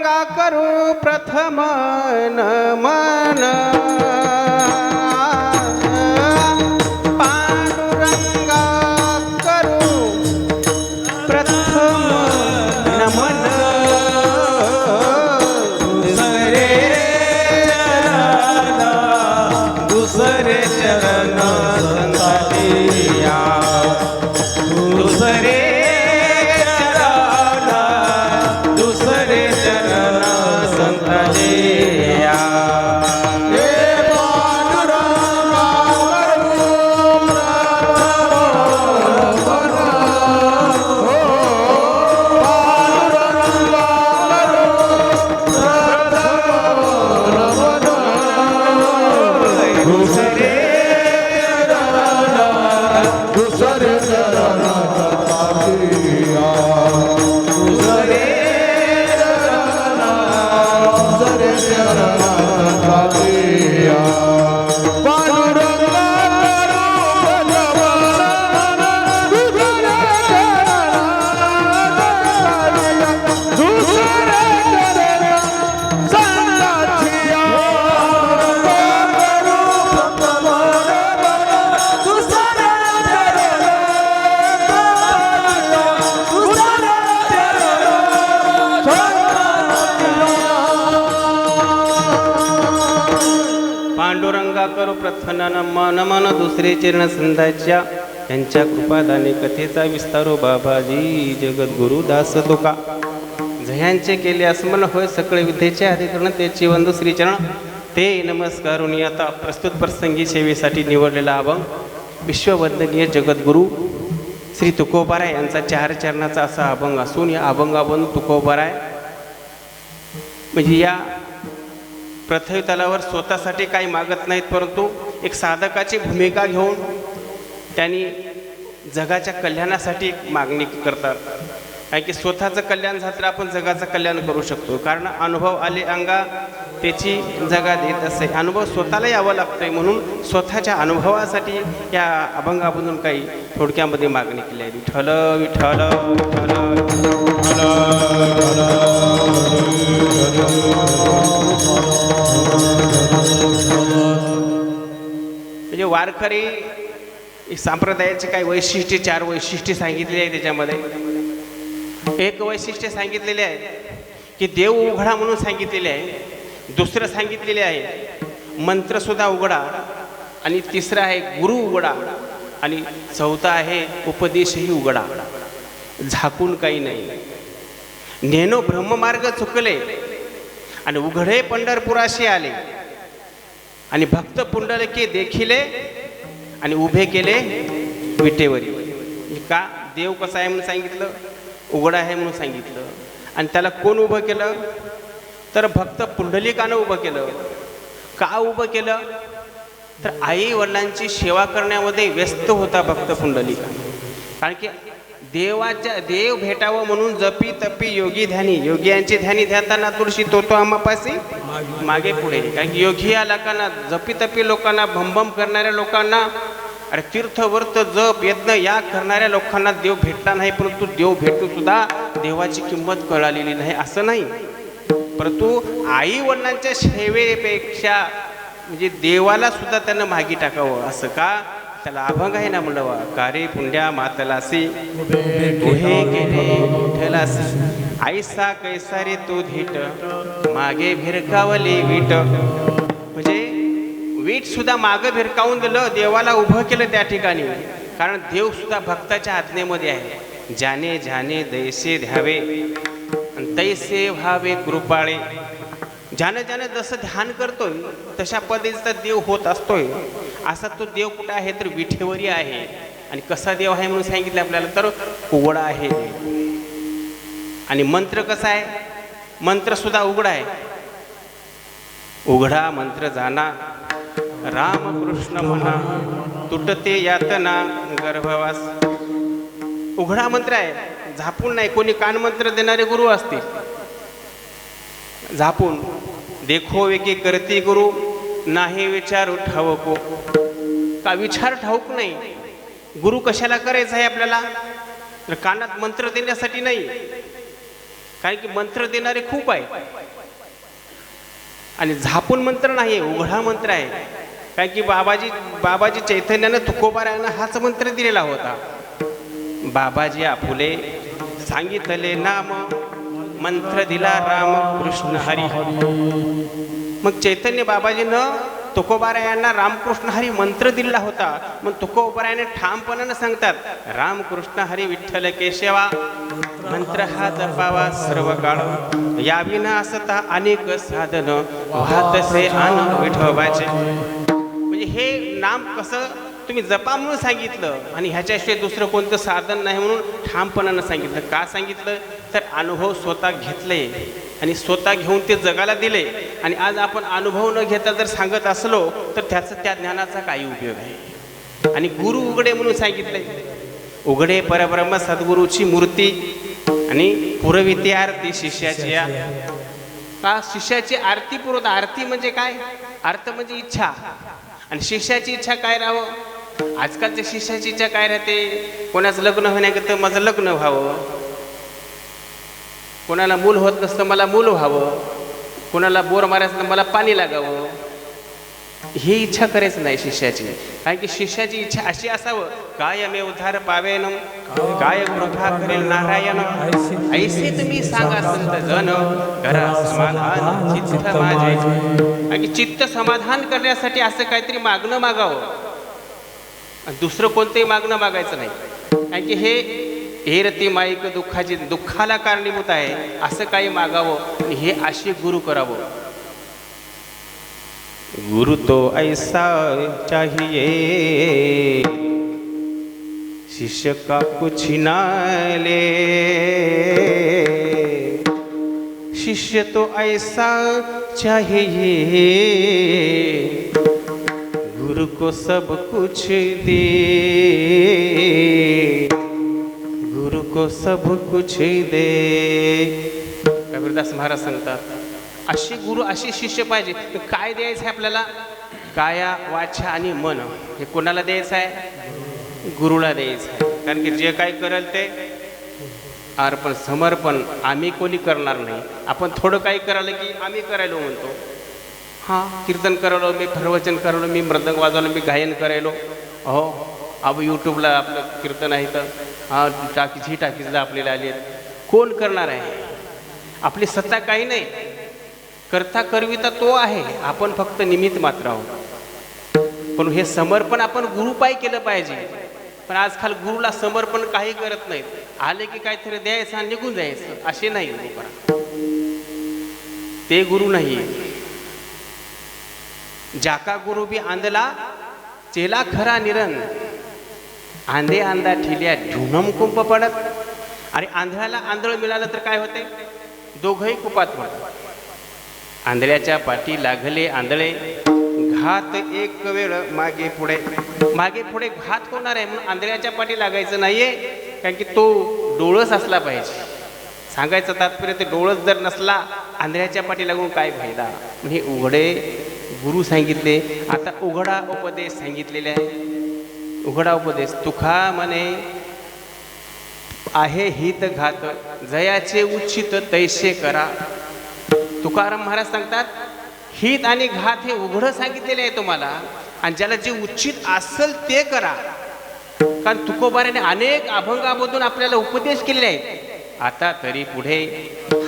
गंगा करू प्रथम नमन प्रथन मन मन दुसरे चरण संदाच्या त्यांच्या कृपादाने कथेचा विस्तारो हो बाबाजी. जगद्गुरु दास तुका. जयांचे केले अस्मन होय सकळे विद्येचे अधिकरण. त्याची बंधू श्रीचरण. ते नमस्कारुनी आता प्रस्तुत प्रसंगी सेवेसाठी निवडलेला अभंग. विश्ववंदनीय जगद्गुरू श्री तुकोबाराय यांचा चार चरणाचा असा अभंग असून या अभंगाबंधू तुकोबाराय म्हणजे या पृथ्वी तलावर स्वतःसाठी काही मागत नाहीत परंतु एक साधकाची भूमिका घेऊन त्यांनी जगाच्या कल्याणासाठी एक मागणी करतात. कारण की स्वतःचं कल्याण झालं तर आपण जगाचं कल्याण करू शकतो. कारण अनुभव आले अंगा त्याची जगा देत असते अनुभव स्वतःला यावा लागतो आहे म्हणून स्वतःच्या अनुभवासाठी या अभंगामधून काही थोडक्यामध्ये मागणी केली आहे. विठ्ठल विठ्ठल विठ्ठल म्हणजे वारकरी संप्रदायाचे काही वैशिष्ट्य चार वैशिष्ट्ये सांगितलेली आहे त्याच्यामध्ये. एक वैशिष्ट्य सांगितलेले आहे की देव उघडा म्हणून सांगितलेले आहे. दुसरं सांगितलेले आहे मंत्रसुद्धा उघडा. आणि तिसरं आहे गुरु उघडा. आणि चौथा आहे उपदेशही उघडा. झाकून काही नाही. नेनो ब्रह्ममार्ग चुकले. आणि उघडे पंढरपुराशी आले. आणि भक्त पुंडलके देखिले आणि उभे केले विटेवरी. का देव कसा आहे म्हणून सांगितलं? उघडा आहे म्हणून सांगितलं. आणि त्याला कोण उभं केलं? तर भक्त पुंडलिकानं उभं केलं. का उभं केलं? तर आई वडिलांची सेवा करण्यामध्ये व्यस्त होता भक्त पुंडलिका. कारण की देवाच्या देव भेटावं म्हणून जपी तपी योगी ध्यानी. योगियांची ध्यानी ध्याताना तुळशी तो तो आम्हापाशी मागे पुढे. कारण की योगी या लोकांना जपी तपी लोकांना भमभम करणाऱ्या लोकांना अरे तीर्थवर्त जप यज्ञ या करणाऱ्या लोकांना देव भेटला नाही परंतु देव भेटून सुद्धा देवाची किंमत कळालेली नाही असं नाही. परंतु आई वडिलांच्या सेवेपेक्षा म्हणजे देवाला सुद्धा त्यांना मागी टाकावं असं का? त्याला अभंग आहे ना म्हणलं वा कारे पुंड्या मातलासी. उहे केले विठ्ठलासी आईसा कैसारे तो धीट मागे भिरकावले वीट. म्हणजे वीट सुद्धा मागं भिरकावून दिलं देवाला उभं केलं त्या ठिकाणी. कारण देव सुद्धा भक्ताच्या आज्ञेमध्ये आहे. ज्याने ज्याने दैसे ध्यावे तैसे व्हावे कृपाळे ज्यानं ज्यानं जसं ध्यान करतोय तशा पद्धतीचा देव होत असतोय. असा तो देव कुठं आहे तर विठेवरी आहे. आणि कसा देव आहे म्हणून सांगितलं आपल्याला? तर उघडा आहे. आणि मंत्र कसा आहे? मंत्र सुद्धा उघडा आहे. उघडा मंत्र जाना. रामकृष्ण म्हणा. तुटते यातना गर्भवास. उघडा मंत्र आहे. झापून नाही. कोणी कानमंत्र देणारे गुरु असतील. झापून. देखो वेकी करती गुरु. नाही विचारू ठाऊको का विचार ठाऊक नाही? गुरु कशाला करायचा आहे आपल्याला? तर कानात मंत्र देण्यासाठी नाही. कारण की मंत्र देणारे खूप आहे. आणि झापून मंत्र नाही आहे उघडा मंत्र आहे. कारण की बाबाजी बाबाजी चैतन्यानं तुकोबारायांना हाच मंत्र दिलेला होता. बाबाजी आपुले सांगितले नाम मंत्र दिला राम कृष्ण हरी. मग चैतन्य बाबाजीनं तुकोबारायांना रामकृष्ण हरी मंत्र दिला होता. मग तुकोबारायाने ठामपणानं सांगतात रामकृष्ण हरी विठ्ठल केशवा मंत्र हा जपावा सर्व काळ या विना असता अनेक साधन वाहतसे आन विठोबाचे. म्हणजे हे नाम कसं तुम्ही जपा म्हणून सांगितलं आणि ह्याच्याशिवाय दुसरं कोणतं साधन नाही म्हणून ठामपणानं सांगितलं. का सांगितलं? तर अनुभव स्वतः घेतले. आणि स्वतः घेऊन ते जगाला दिले. आणि आज आपण अनुभव न घेता जर सांगत असलो तर त्याचं त्या ज्ञानाचा काही उपयोग आहे. आणि गुरु उघडे म्हणून सांगितले उघडे परब्रह्म सद्गुरूची मूर्ती आणि पुरविती आरती शिष्याची या. का? शिष्याची आरती पुरवत आरती म्हणजे काय? अर्थ म्हणजे इच्छा. आणि शिष्याची इच्छा काय राहावं आजकालच्या शिष्याची इच्छा काय राहते? कोणाचं लग्न होण्याकरता माझं लग्न व्हावं? कोणाला मूल होत नसतं मला मूल व्हावं. कोणाला बोर मारायचं मला पाणी लागावं. ही इच्छा करायचं नाही शिष्याची. कारण की शिष्याची इच्छा अशी असावं काय मे उद्धार पावेन काय कृपा करेल नारायण ऐसे तुम्ही सांगा संत जन घरा समाधान चित्त माझे. कारण की चित्त समाधान करण्यासाठी असं काहीतरी मागणं मागावं. दुसरं कोणतंही मागणं मागायचं नाही. कारण की हे हेरती माईक दुःखाची दुःखाला कारणीभूत आहे. असं काही मागावं. हे असे गुरु करावं. गुरु तो ऐसा चाहिए. शिष्य का कुछ ना ले. शिष्य तो ऐसा चाहिए. गुरु को सब कुछ दे. को सब कुछ दे। कबीरदास महाराज सांगतात अशी गुरु अशी शिष्य पाहिजे तर काय द्यायचं आहे आपल्याला? काया वाचा आणि मन हे कोणाला द्यायचं आहे? गुरुला द्यायचं आहे. कारण की जे काय करेल ते अर्पण समर्पण आम्ही कोणी करणार नाही. आपण थोडं काही करायला की आम्ही करायलो म्हणतो. हां. कीर्तन करायलो मी प्रवचन करायलो मी मृदंग वाजवलो मी गायन करायलो. हो अब यूट्यूबला आपलं कीर्तन आहे तर हा टाकीज ही टाकीजला आपल्याला आली आहेत. कोण करणार आहे? आपली सत्ता काही नाही. करता करविता तो आहे. आपण फक्त निमित्त मात्र आहोत. पण हे समर्पण आपण गुरुपाय केलं पाहिजे. पण आजकाल गुरुला समर्पण काही करत नाहीत. आले की काहीतरी द्यायचं आणि निघून जायचं. असे नाही ते गुरु नाही. जाका गुरु बी आंदला चेला खरा निरन. आंधे आंधा ठेल्या ढुनम कुंप पडत. आणि आंधळ्याला आंधळ मिळालं तर काय होते? दोघंही कुपात पडत आंधळ्याच्या पाठी लागले आंधळे. घात एक वेळ मागे पुढे. मागे पुढे घात होणार आहे म्हणून आंधळ्याच्या पाठी लागायचं नाहीये. कारण की तो डोळस असला पाहिजे. सांगायचं तात्पर्य ते डोळस जर नसला आंधळ्याच्या पाठी लागून काय फायदा? म्हणजे उघडे गुरु सांगितले. आता उघडा उपदेश सांगितलेले आहे. उघडा उपदेश. तुखा मने आहे हित घात जयाचे उच्छित तैसे करा. तुकाराम महाराज सांगतात हित आणि घात हे उघडं सांगितलेले आहे तुम्हाला आणि ज्याला जे उचित असेल ते करा. कारण तुकोबाराने अनेक अभंगामधून आपल्याला उपदेश केलेले आहेत. आता तरी पुढे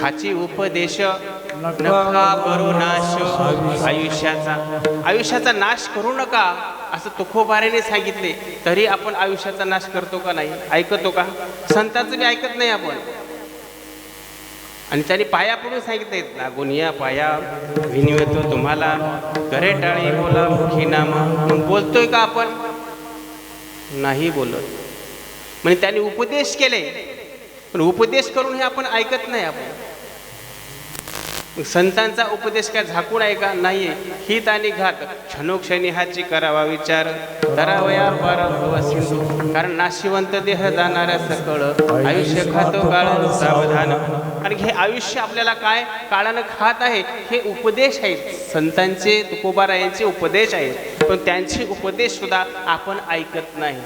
हाची उपदेश नका करू नाश. आयुष्याचा आयुष्याचा नाश करू नका असं तुकोबाराने सांगितले. तरी आपण आयुष्याचा नाश करतो का नाही? ऐकतो का? संतांचं बी ऐकत नाही आपण. आणि त्यांनी पाया पडून सांगितले लागून या पाया विनिवतो तुम्हाला. करे टाळी बोला मुखी नाम. बोलतोय का आपण? नाही बोलत. म्हणजे त्यांनी उपदेश केले. पण उपदेश करून हे आपण ऐकत नाही आपण. संतांचा उपदेश काय झाकून ऐका नाहीये. हित आणि घात. क्षणोक्षणी हाची करावा विचार. करावया पार सिंधू. कारण नाशिवंत देह जाणाऱ्या सकळ. आयुष्य खातो काळ सावधान. आणि हे आयुष्य आपल्याला काय? काळानं खात आहे. हे उपदेश आहेत. संतांचे तुकोबारायांचे उपदेश आहेत. पण त्यांचे उपदेश सुद्धा आपण ऐकत नाही.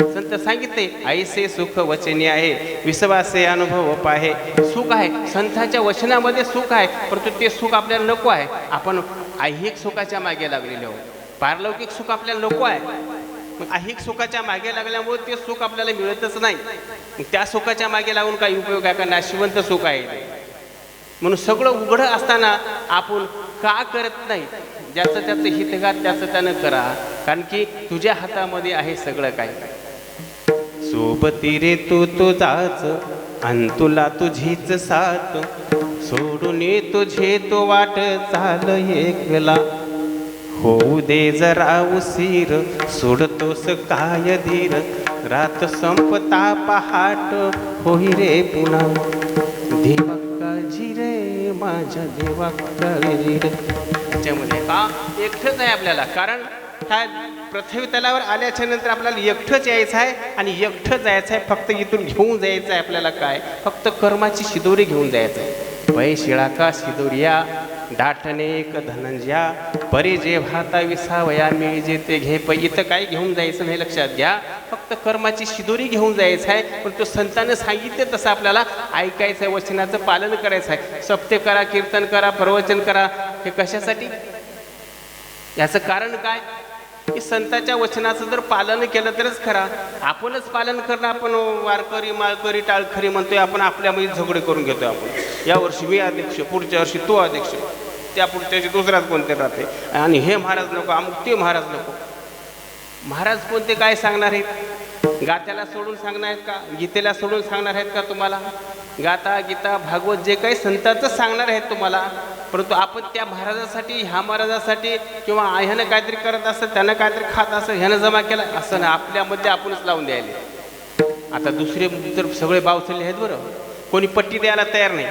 संत सांगितले आईसे सुख वचनी आहे विश्वासे अनुभव पाहे. सुख आहे संतांच्या वचनामध्ये सुख आहे परंतु ते सुख आपल्याला नको आहे. आपण ऐहिक सुखाच्या मागे लागलेले आहोत. पारलौकिक सुख आपल्याला नको आहे. मग ऐहिक सुखाच्या मागे लागल्यामुळे ते सुख आपल्याला मिळतच नाही. त्या सुखाच्या मागे लागून काही उपयोग आहे का? नाशिवंत सुख आहे. म्हणून सगळं उघडं असताना आपण का करत नाही? ज्याचं त्याचं हितघात त्याचं त्यानं करा. कारण की तुझ्या हातामध्ये आहे सगळं काय सोबती रे तू तुझाच अन तुला तुझीच साथ. सोडून तुझे तो वाट चाल एकला. होऊ दे जरा उशीर सोडतोस काय धीर. रात संपता पहाट होई रे पुन्हा देवा काळजी रे माझ्या देवा काळजी रे त्याच्यामध्ये का एकटंच आहे आपल्याला कारण काय पृथ्वी तलावर आल्याच्यानंतर आपल्याला एकठंच यायचं आहे आणि एकठं जायचं आहे फक्त इथून घेऊन जायचं आहे आपल्याला काय? फक्त कर्माची शिदोरी घेऊन जायचं आहे. पै शिळाका शिदोरिया दाटणे एक धनंजया परी जे भाता विसावया मी जे ते घे पै इथं काय घेऊन जायचं हे लक्षात घ्या. फक्त कर्माची शिदोरी घेऊन जायचं आहे पण तो संतानं सांगितले तसं आपल्याला ऐकायचं आहे वचनाचं पालन करायचं आहे. सप्ते करा कीर्तन करा प्रवचन करा. हे कशासाठी? याचं कारण काय? की संताच्या वचनाचं जर पालन केलं तरच खरा. आपणच पालन करणं आपण वारकरी माळकरी टाळखरी म्हणतोय आपण आपल्यामध्ये झगडे करून घेतोय आपण. या वर्षी मी अध्यक्ष पुढच्या वर्षी तो अध्यक्ष त्या पुढच्या वर्षी दुसराच कोणते राहते? आणि हे महाराज नको अमुक ते महाराज नको. महाराज कोणते काय सांगणार आहेत? गात्याला सोडून सांगणार आहेत का? गीतेला सोडून सांगणार आहेत का तुम्हाला? गाता गीता भागवत जे काही संतांचं सांगणार आहेत तुम्हाला परंतु आपण त्या महाराजासाठी ह्या महाराजासाठी किंवा ह्यानं काहीतरी करत असं त्यानं काहीतरी खात असं ह्यानं जमा केलं असं ना आपल्यामध्ये आपणच लावून द्यायले. आता दुसरे तर सगळे बावचले आहेत बरं. कोणी पट्टी द्यायला तयार नाही.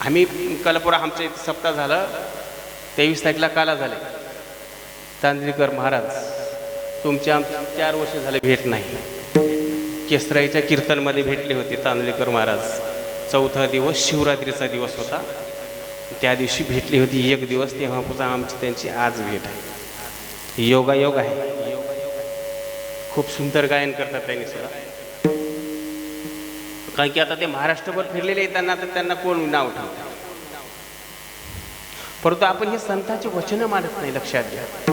आम्ही कलपुरा आमच्या इथं सप्ताह झालं. तेवीस तारखेला काला झाले. चांदलीकर महाराज. तुमच्या आमच्या चार वर्ष झाले भेट नाही. केसराईच्या कीर्तनमध्ये भेटले होते तांदळेकर महाराज. चौथा दिवस शिवरात्रीचा दिवस होता. त्या दिवशी भेटली होती एक दिवस तेव्हापासून आमची त्यांची आज भेट आहे. योगायोग आहे. खूप सुंदर गायन करतात त्यांनी सुद्धा. कारण की आता ते महाराष्ट्रभर फिरलेले आहेत त्यांना तर त्यांना कोण नाव ठेवतं? परंतु आपण हे संतांची वचनं मानत नाही लक्षात घ्या.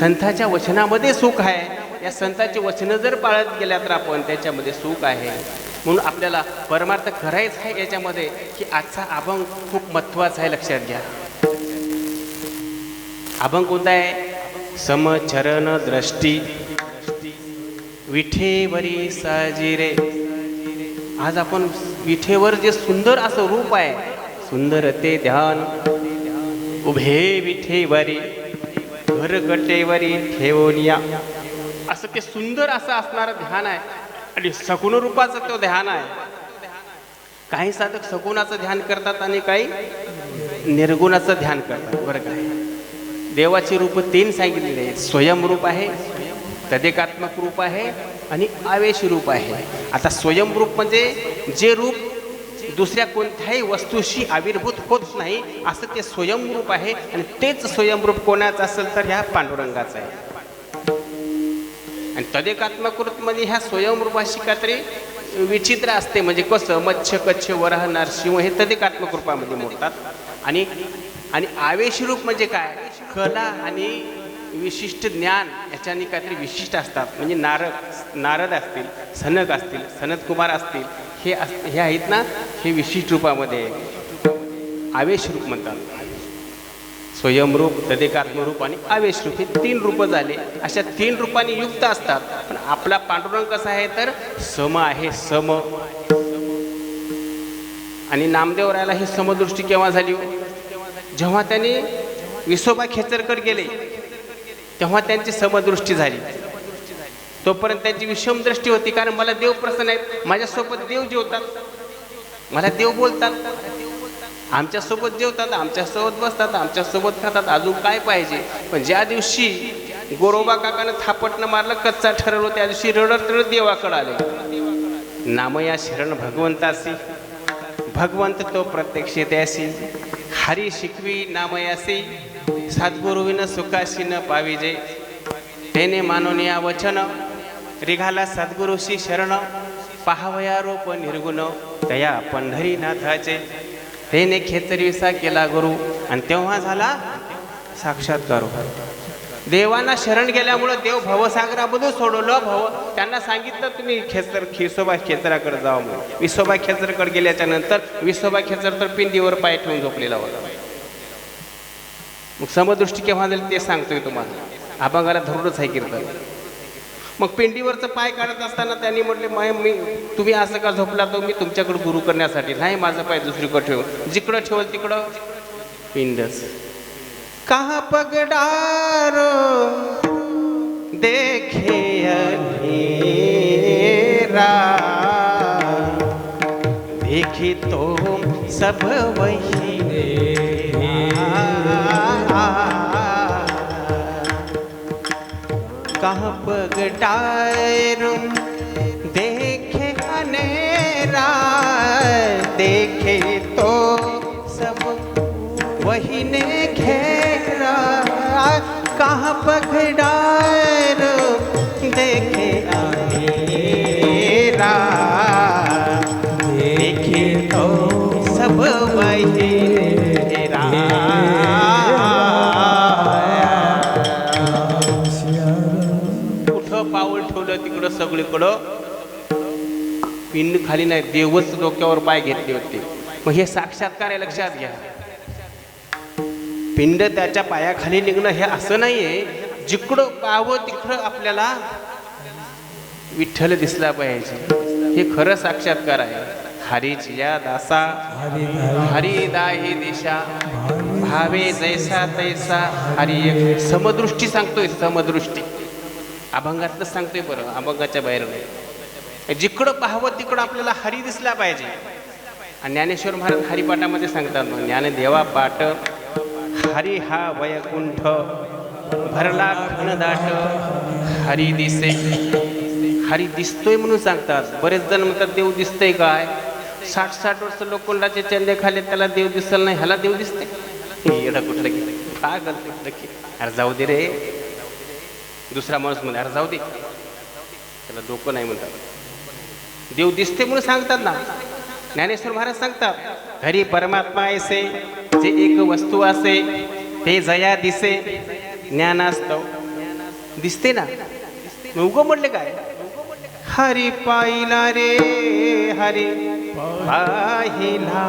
संताच्या वचनामध्ये सुख आहे. या संताचे वचनं जर पाळत गेल्या तर आपण त्याच्यामध्ये सुख आहे. म्हणून आपल्याला परमार्थ करायचं आहे याच्यामध्ये की आजचा अभंग खूप महत्त्वाचा आहे लक्षात घ्या. अभंग कोणता आहे? समचरण दृष्टी. विठेवरी साजिरे. आज आपण विठेवर जे सुंदर असं रूप आहे सुंदर ते ध्यान. उभे विठेवरी. घरगटेवरी ठेवूनिया. असं ते सुंदर असं असणारं ध्यान आहे. आणि सगुण रूपाचं तो ध्यान आहे. काही साधक सगुणाचं ध्यान करतात आणि काही निर्गुणाचं ध्यान करतात. बरं काय देवाची रूप तीन सांगितलेली आहेत. स्वयंरूप आहे तदेकात्मक रूप आहे आणि आवेश रूप आहे. आता स्वयंरूप म्हणजे जे रूप दुसऱ्या कोणत्याही वस्तूशी आविर्भूत होत नाही असं ते स्वयंरूप आहे. आणि तेच स्वयंरूप कोणाचं असेल तर ह्या पांडुरंगाचं आहे. आणि तदिकात्मकृपमध्ये ह्या स्वयंरूपाशी काहीतरी विचित्र असते. म्हणजे कसं? मच्छ कच्छ वराह नरसिंह हे तदेकात्मक रूपामध्ये मोडतात. आणि आणि आवेशरूप म्हणजे काय? कला आणि विशिष्ट ज्ञान याच्याने काहीतरी विशिष्ट असतात. म्हणजे नारद नारद असतील सनक असतील सनत कुमार असतील हे अस हे आहेत ना हे विशिष्ट रूपामध्ये आवेश रूप म्हणतात. स्वयंरूप तदेकात्मरूप आणि आवेशरूप हे तीन रूपं झाले. अशा तीन रूपाने युक्त असतात. पण आपला पांडुरंग कसा आहे तर सम आहे सम. आणि नामदेव रायला ही समदृष्टी केव्हा झाली हो? जेव्हा त्यांनी विसोबा खेचरकर गेले तेव्हा त्यांची समदृष्टी झाली. तोपर्यंत त्यांची विषम दृष्टी होती कारण मला देव प्रसन्न आहेत. माझ्यासोबत देव जेवतात. मला देव बोलतात. आमच्यासोबत जेवतात आमच्यासोबत बसतात आमच्यासोबत खातात. अजून काय पाहिजे? पण ज्या दिवशी गोरोबा काकानं थापटनं मारलं कच्चा ठरवलं त्या दिवशी रडत रडत देवाकडे आले. नामया शरण भगवंतासी. भगवंत तो प्रत्यक्ष त्यासी. हरी शिकवी नामयासी सद्गुरुविन सुखाशी न पाविजे तेने मानोनिया वचन. रिघाला सद्गुरुशी शरण. पाहावया रूप निर्गुण. तया पंढरीनाथाचे. तेने खेचरीसा केला गुरु. आणि तेव्हा झाला साक्षात्कार. देवांना शरण गेल्यामुळं देव भवसागरामधून सोडवलं. भव त्यांना सांगितलं तुम्ही खेचर खिसोबा खेचराकडे जावं म्हणून. विसोबा खेचरकडे गेल्याच्यानंतर विसोबा खेचर तर पिंडीवर पाय ठेवून झोपलेला होता. मग समदृष्टी केव्हा झाली ते सांगतोय तुम्हाला. अभंगाला धरूनच आहे कीर्तन. मग पिंडीवरचं पाय काढत असताना त्यांनी म्हटले "माय, मी तुम्ही असं का झोपला तो? मी तुमच्याकडे गुरु करण्यासाठी. नाही माझा पाय दुसरीकडे ठेव. जिकडं ठेवल तिकडं. पिंडच. का पगडार देखे देखी तो सब वही कुठं पाऊल ठेवलं तिकडं सगळीकडं. पिंड खाली नाही देवच डोक्यावर पाय घेतले होते. मग हे साक्षात्कार आहे लक्षात घ्या. पिंड त्याच्या पायाखाली निघणं हे असं नाहीये. जिकडं पाहावं तिकडं आपल्याला विठ्ठल दिसला पाहिजे. हे खरं साक्षात्कार आहे. हरीची दासा. हरिदा हे दिशा. भावे जैसा तैसा. हरि एक समदृष्टी सांगतोय समदृष्टी. अभंगातलं सांगतोय बरं अभंगाच्या बाहेर नाही. जिकडं पाहावं तिकडं आपल्याला हरी दिसला पाहिजे. आणि ज्ञानेश्वर महाराज हरिपाठामध्ये सांगतात मग ज्ञानदेवा पाठ हरी हा वैकुंठ भरला घनदाट हरी दिसे. हरी दिसतोय म्हणून सांगतात. बरेच जण म्हणतात देव दिसतंय काय? साठ साठ वर्ष लोखंडाचे चंदे खाले त्याला देव दिसल नाही ह्याला देव दिसते येडा कुठलं की काय करते की अरे जाऊ दे रे दुसरा माणूस म्हणते अरे जाऊ दे. त्याला डोकं नाही म्हणतात. देव दिसते म्हणून सांगतात ना. ज्ञानेश्वर महाराज सांगतात घरी परमात्मा ऐसे जे एक वस्तू असे ते जया दिसे ज्ञानास्तव. दिसते ना. उगो म्हटले काय? हरी पाहिला रे हरी पाहिला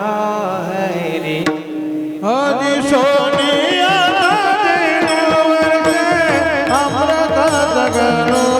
रे. आदि सोनिया આગળ